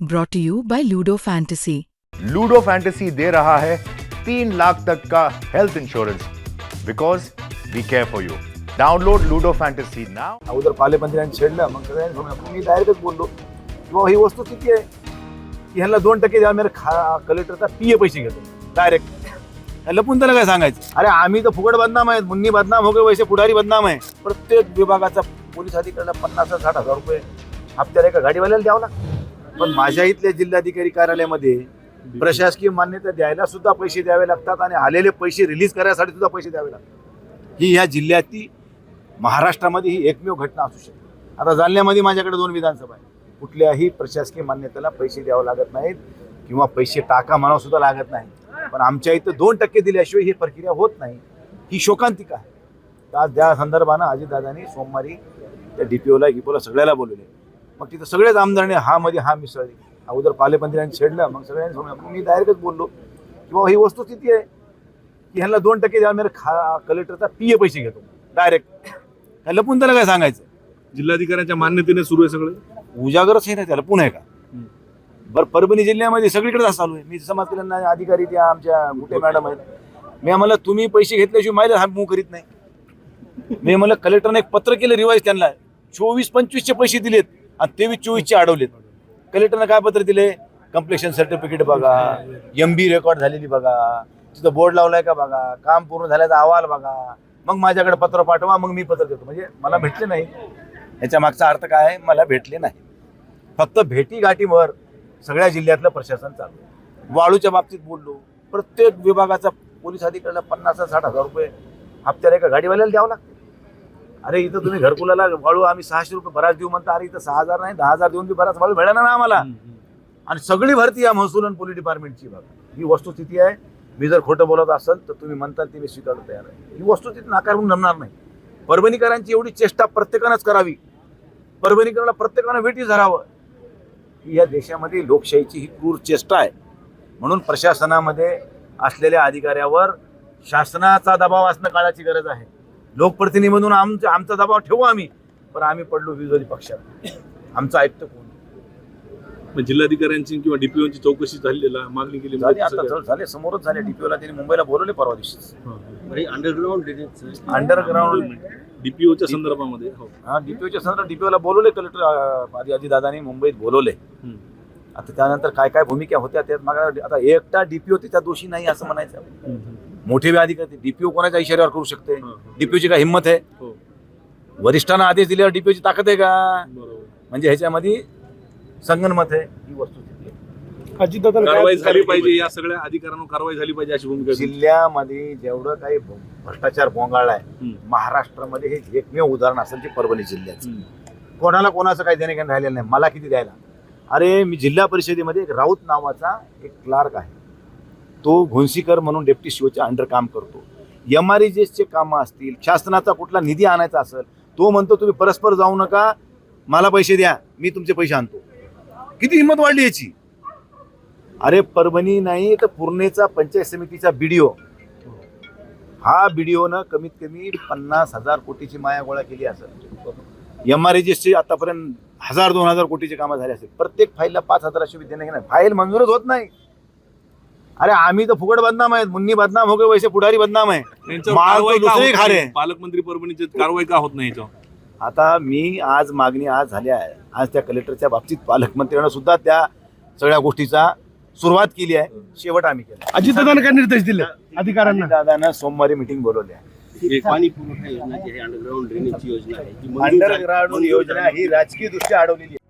brought to you by Ludo Fantasy. Ludo Fantasy दे रहा है तीन लाख तक का health insurance because we care for you download Ludo Fantasy now अगोदर पालेमंत्र्यांनी छेडलं मग सगळ्यांनी म्हणलं, मी डायरेक्टच बोललो किंवा ही। वस्तुस्थिती आहे की ह्यांना दोन टक्के द्या मी खा कलेक्टरचा पीए पैसे घेतो डायरेक्ट लपून त्याला काय सांगायचं अरे आम्ही तर फुकट बदनाम आहेत मुन्नी बदनाम हो गए वैसे पुढारी बदनाम आहे प्रत्येक विभागाचा पोलीस अधिकाऱ्याला पन्नास साठ हज़ार रुपये हप्त्याला एका गाडीवाल्याला द्यावं लागतं। पण माझ्या इथल्या जिल्हाधिकारी कार्यालयामध्ये प्रशासकीय मान्यता द्यायला सुद्धा पैसे द्यावे लागतात आणि आलेले पैसे रिलीज करायसाठी सुद्धा पैसे द्यावे लागतात. ही ह्या जिल्ह्याची महाराष्ट्रामध्ये ही एकमेव घटना असू शकते. आता जालन्यामध्ये माझ्याकडे दोन विधानसभा आहे कुठल्याही प्रशासकीय मान्यतेला पैसे द्यावं लागत नाहीत किंवा पैसे टाका म्हणावं सुद्धा लागत नाही. पण आमच्या इथं दोन टक्के दिल्याशिवाय ही प्रक्रिया होत नाही. ही शोकांतिका आहे. त्या त्या संदर्भानं अजितदादांनी सोमवारी त्या डीपीओला गिपोला सगळ्याला बोलवले. मग तिथं सगळेच आमदारांनी हा मध्ये हा मिसळले अगोदर पालेमंत्र्यांनी छेडलं मग सगळ्यांनी. मग मी डायरेक्टच बोललो किंवा ही वस्तुस्थिती आहे की ह्यांना दोन टक्के द्या मी खा कलेक्टरचा पीए पैसे घेतो. डायरेक्ट लपून त्याला काय सांगायचं? जिल्हाधिकाऱ्यांच्या मान्यतेने सुरू आहे सगळं? उजागरच आहे ना त्याला पुन्हा आहे का बरं परभणी जिल्ह्यामध्ये सगळीकडे असं चालू आहे. मी समाज कल्याण अधिकारी त्या आमच्या गुटे मॅडम आहेत. मी आम्हाला तुम्ही पैसे घेतल्याशिवाय माहिती हा मूव करीत नाही. मी म्हणलं कलेक्टरने एक पत्र केलं रिवाईज त्यांना. चोवीस पंचवीसचे पैसे दिलेत. आणि तेवीस चोवीसचे अडवलेत. कलेक्टरनं काय पत्र दिले? कम्प्लेशन सर्टिफिकेट बघा एम बी रेकॉर्ड झालेली बघा तिथं बोर्ड लावलाय का बघा काम पूर्ण झाल्याचा अहवाल बघा मग माझ्याकडे पत्र पाठवा मग मी पत्र देतो. म्हणजे मला भेटले नाही. याच्या मागचा अर्थ काय आहे? मला भेटले नाही. फक्त भेटी गाठीवर सगळ्या जिल्ह्यातलं प्रशासन चालू. वाळूच्या बाबतीत बोललो. प्रत्येक विभागाचा पोलीस अधिकाऱ्याला पन्नास साठ हजार रुपये हप्त्याला एका गाडीवाल्याला द्यावं लागतं. अरे इथं तुम्ही घरकुलाला वाळू आम्ही सहाशे रुपये बराच देऊ म्हणता. अरे इथं सहा हजार नाही दहा हजार देऊन बी बराच वाळू मिळणार ना आम्हाला. आणि सगळी भरती या महसूल आणि पोलीस डिपार्टमेंटची बघा. ही वस्तुस्थिती आहे. मी जर खोटं बोलत असेल तर तुम्ही म्हणताल ती मी स्वीकारायला तयार आहे. ही वस्तुस्थिती नाकारून जमणार नाही. परभणीकरांची एवढी चेष्टा प्रत्येकानंच करावी. परभणीकरांना प्रत्येकानं वेटी धरावं. ही या देशामध्ये लोकशाहीची ही क्रूर चेष्टा आहे. म्हणून प्रशासनामध्ये असलेल्या अधिकाऱ्यावर शासनाचा दबाव असणं काळाची गरज आहे. लोकप्रतिनिधी म्हणून आमचा आमचा दबाव ठेवू आम्ही पण आम्ही पडलो विरोधी पक्षात. आमचं ऐकतं कोण? जिल्हाधिकाऱ्यांची किंवा डीपीओची चौकशी झालेला मागणी केली झाले आता झाले समोरच झाले. डीपीओला त्यांनी मुंबईला बोलवले परवा दिवशी. अंडरग्राऊंड अंडरग्राऊंड डीपीओच्या संदर्भामध्ये हो. हा डीपीओच्या संदर्भात डीपीओला बोलवले कलेक्टर आधी अजितदादांनी मुंबईत बोलवले. आता त्यानंतर काय काय भूमिका होत्या त्यात मग आता एकटा डीपीओ त्याच्या दोषी नाही असं म्हणायचं. मोठे बी अधिकारी डीपीओ कोणाच्या इशाऱ्यावर करू शकते. डीपीओची काय हिंमत आहे? हो. वरिष्ठांना आदेश दिल्यावर डीपीओची ताकद आहे का? म्हणजे ह्याच्यामध्ये संगनमत आहे. ही वस्तुस्थिती आहे. कारवाई झाली पाहिजे. या सगळ्या अधिकाऱ्यांवर कारवाई झाली पाहिजे अशी भूमिका. जिल्ह्यामध्ये जेवढं काही भ्रष्टाचार बोंगाळलाय हम्म. महाराष्ट्रामध्ये हे एकमेव उदाहरण असेल ते परभणी जिल्ह्याचं. हम्म. कोणाला कोणाचं काही देणे काही राहिलेलं नाही. मला किती द्यायला? अरे मी जिल्हा परिषदेमध्ये एक राऊत नावाचा एक क्लार्क आहे. तो घोणसीकर म्हणून डेप्टी सीओच्या अंडर काम करतो. एम आर एसचे कामं असतील शासनाचा कुठला निधी आणायचा असेल तो म्हणतो तुम्ही परस्पर जाऊ नका मला पैसे द्या मी तुमचे पैसे आणतो. किती हिंमत वाढली याची? अरे परभणी नाही तर पूर्णेचा पंचायत समितीचा बीडीओ हा बीडीओनं कमीत कमी पन्नास हजार कोटीची माया गोळा केली असेल. एम आर एसचे आतापर्यंत हजार दोन हजार कोटीचे कामं झाले असेल. प्रत्येक फाईलला पाच हजार अशी देणं घेणं फाईल मंजूरच होत नाही. अरे आम्ही तर फुकट बदनाम आहेत. मुन्नी बदनाम हो गए वैसे पुढारी बदनाम आहे. त्यांच्यावर माल कारवाई तो का दुसरे होत खारे नाही? पालकमंत्री परभणीची कारवाई का होत नाही याच्यावर? आता मी आज मागणी आज झाली आहे. आज त्या कलेक्टरच्या बाबतीत पालकमंत्र्यांना सुद्धा त्या सगळ्या गोष्टीचा सुरुवात केली आहे. शेवट आम्ही केला अजितदादांनी काय निर्देश दिले? अधिकाऱ्यांना? दादानं सोमवारी मिटिंग बोलवली आहे. पाणी पुरवठा योजना जी आहे अंडरग्राऊंड ड्रेनेजची योजना आहे ती मंजूर झाली. अंडरग्राऊंड योजना ही राजकीय दृष्ट्या अडवलेली आहे.